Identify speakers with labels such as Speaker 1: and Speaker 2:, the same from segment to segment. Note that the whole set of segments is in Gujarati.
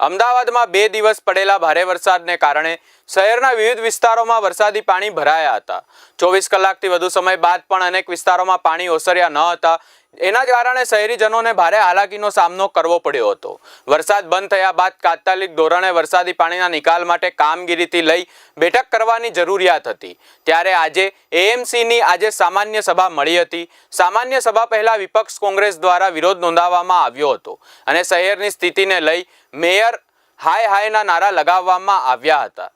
Speaker 1: અમદાવાદમાં બે દિવસ પડેલા ભારે વરસાદને કારણે શહેરના વિવિધ વિસ્તારોમાં વરસાદી પાણી ભરાયા હતા. ચોવીસ કલાકથી વધુ સમય બાદ પણ અનેક વિસ્તારોમાં પાણી ઓસર્યા ન હતા. એના જ કારણે શહેરીજનોને ભારે હાલાકીનો સામનો કરવો પડ્યો હતો. વરસાદ બંધ થયા બાદ તાત્કાલિક ધોરણે વરસાદી પાણીના નિકાલ માટે કામગીરીથી લઈ બેઠક કરવાની જરૂરિયાત હતી. ત્યારે આજે એએમસીની આજે સામાન્ય સભા મળી હતી. સામાન્ય સભા પહેલા વિપક્ષ કોંગ્રેસ દ્વારા વિરોધ નોંધાવવામાં આવ્યો હતો અને શહેરની સ્થિતિને લઈ મેયર હાય હાયના નારા લગાવવામાં આવ્યા હતા.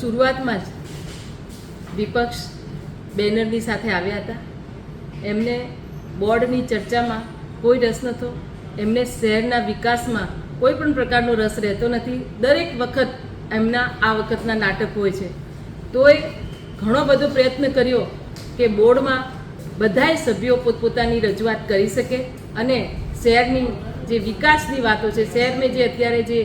Speaker 2: શરૂઆતમાં જ વિપક્ષ બેનરની સાથે આવ્યા હતા. એમને બોર્ડની ચર્ચામાં કોઈ રસ નહોતો. એમને શહેરના વિકાસમાં કોઈ પણ પ્રકારનો રસ રહેતો નથી. દરેક વખત એમના આ વખતના નાટક હોય છે. તોય ઘણો બધો પ્રયત્ન કર્યો કે બોર્ડમાં બધાય સભ્યો પોતપોતાની રજૂઆત કરી શકે અને શહેરની જે વિકાસની વાતો છે શહેરમાં જે અત્યારે જે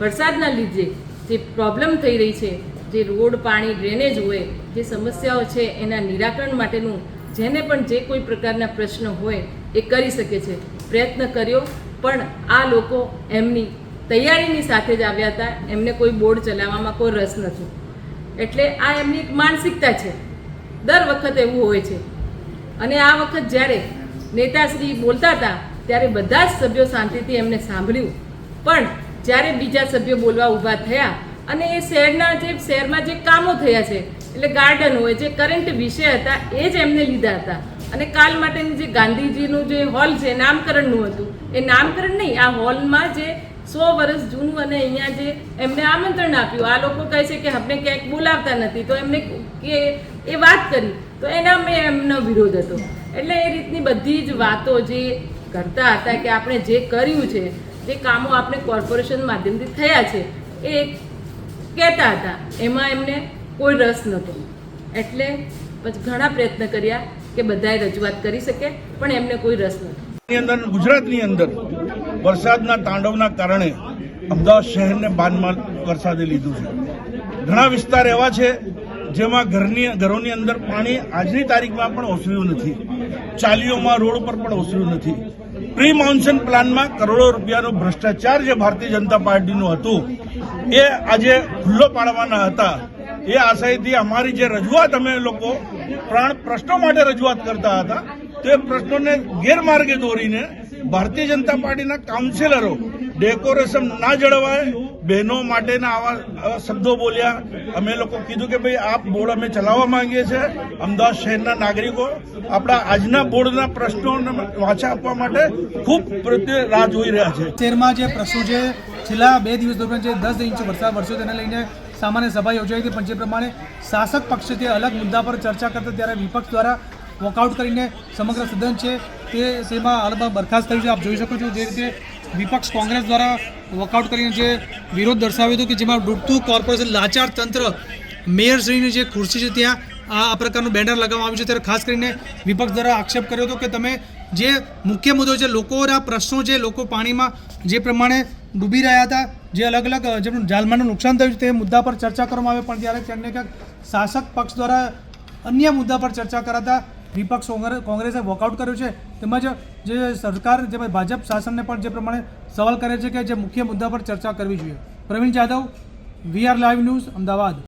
Speaker 2: વરસાદના લીધે જે પ્રોબ્લેમ થઈ રહી છે જે રોડ પાણી ડ્રેનેજ હોય, જે સમસ્યાઓ છે એના નિરાકરણ માટેનું જેને પણ જે કોઈ પ્રકારના પ્રશ્ન હોય એ કરી શકે છે. પ્રયત્ન કર્યો, પણ આ લોકો એમની તૈયારીની સાથે જ આવ્યા હતા. એમને કોઈ બોર્ડ ચલાવવામાં કોઈ રસ નથી. એટલે આ એમની એક માનસિકતા છે. દર વખત એવું હોય છે. અને આ વખત જ્યારે નેતાશ્રી બોલતા હતા, ત્યારે બધા જ સભ્યો શાંતિથી એમને સાંભળ્યું. પણ જ્યારે બીજા સભ્યો બોલવા ઊભા થયા અને એ શહેરના જે શહેરમાં જે કામો થયા છે, એટલે ગાર્ડન હોય, જે કરંટ વિષય હતા, એ જ એમને લીધા હતા. અને કાલ માટેની જે ગાંધીજીનું જે હોલ છે નામકરણનું હતું. એ નામકરણ નહીં, આ હોલમાં જે સો વર્ષ જૂનું અને અહીંયા જે એમને આમંત્રણ આપ્યું. આ લોકો કહે છે કે અમને ક્યાંક બોલાવતા નથી. તો એમને કે એ વાત કરી. તો એના મેં એમનો વિરોધ હતો. એટલે એ રીતની બધી જ વાતો જે કરતા હતા કે આપણે જે કર્યું છે, જે કામો આપણે કોર્પોરેશન માધ્યમથી થયા છે, એ કહેતા હતા. એમાં એમને કોઈ રસ નહોતો. એટલે પછી ઘણા પ્રયત્ન કર્યા કે બધાએ રજૂઆત કરી શકે, પણ એમને કોઈ રસ નહોતો.
Speaker 3: અંદર, ગુજરાતની અંદર વરસાદના તાંડવના કારણે અમદાવાદ શહેરને બાનમાં વરસાદે લીધું છે. ઘણા વિસ્તાર એવા છે જેમાં ઘરની, ઘરોની અંદર પાણી આજની તારીખમાં પણ ઓસર્યું નથી. ચાલીઓમાં રોડ પર પણ ઓસર્યું નથી. પ્રી મોન્સૂન પ્લાનમાં કરોડો રૂપિયાનો ભ્રષ્ટાચાર જે ભારતીય જનતા પાર્ટીનું હતું, એ આજે ખુલ્લો પાડવાના હતા. એ આશયથી અમારી જે રજૂઆત અમે લોકો પ્રાણ પ્રશ્નો માટે રજૂઆત કરતા હતા, તે પ્રશ્નોને ગેરમાર્ગે દોરીને ભારતીય જનતા પાર્ટીના કાઉન્સિલરો ડેકોરેશન ના જળવાય. બહેનો માટેના આવા શબ્દો બોલ્યા. અમે લોકો કીધું કે ભાઈ, આ બોર્ડ અમે ચલાવવા માંગીએ છીએ. અમદાવાદ શહેરના નાગરિકો આપણા આજના બોર્ડના પ્રશ્નોને વાંચા આપવા માટે ખૂબ પ્રત્યે રાહ જોઈ રહ્યા છે.
Speaker 4: શહેરમાં જે પ્રશ્નો છે, છેલ્લા બે દિવસ દરમિયાન જે દસ ઇંચ વરસાદ વરસ્યો, તેને લઈને સામાન્ય સભા યોજાઈ હતી. પણ જે પ્રમાણે શાસક પક્ષ તે અલગ મુદ્દા પર ચર્ચા કરતા, ત્યારે વિપક્ષ દ્વારા વોકઆઉટ કરીને સમગ્ર સદન છે તે તેમાં હાલમાં બરખાસ્ત થયું છે. આપ જોઈ શકો છો જે રીતે વિપક્ષ કોંગ્રેસ દ્વારા વોકઆઉટ કરીને જે વિરોધ દર્શાવ્યો હતો કે જેમાં ડૂબતું કોર્પોરેશન લાચાર તંત્ર મેયરશ્રીની જે ખુરશી છે ત્યાં આ પ્રકારનું બેનર લગાવવામાં આવ્યું છે. ત્યારે ખાસ કરીને વિપક્ષ દ્વારા આક્ષેપ કર્યો હતો કે તમે જે મુખ્ય મુદ્દો છે લોકોના પ્રશ્નો છે, લોકો પાણીમાં જે પ્રમાણે ડૂબી રહ્યા હતા, જે અલગ અલગ જેમનું જાલમાનું નુકસાન થયું તે મુદ્દા પર ચર્ચા કરવામાં આવે. પણ ત્યારે ક્યાંક ક્યાંક શાસક પક્ષ દ્વારા અન્ય મુદ્દા પર ચર્ચા કરાતા વિપક્ષ કોંગ્રે- કોંગ્રેસે વોકઆઉટ કર્યું છે. તેમજ જે સરકાર જેમ ભાજપ શાસનને પણ જે પ્રમાણે સવાલ કરે છે કે જે મુખ્ય મુદ્દા પર ચર્ચા કરવી જોઈએ. Pravin Jadav VR live news Ahmedabad.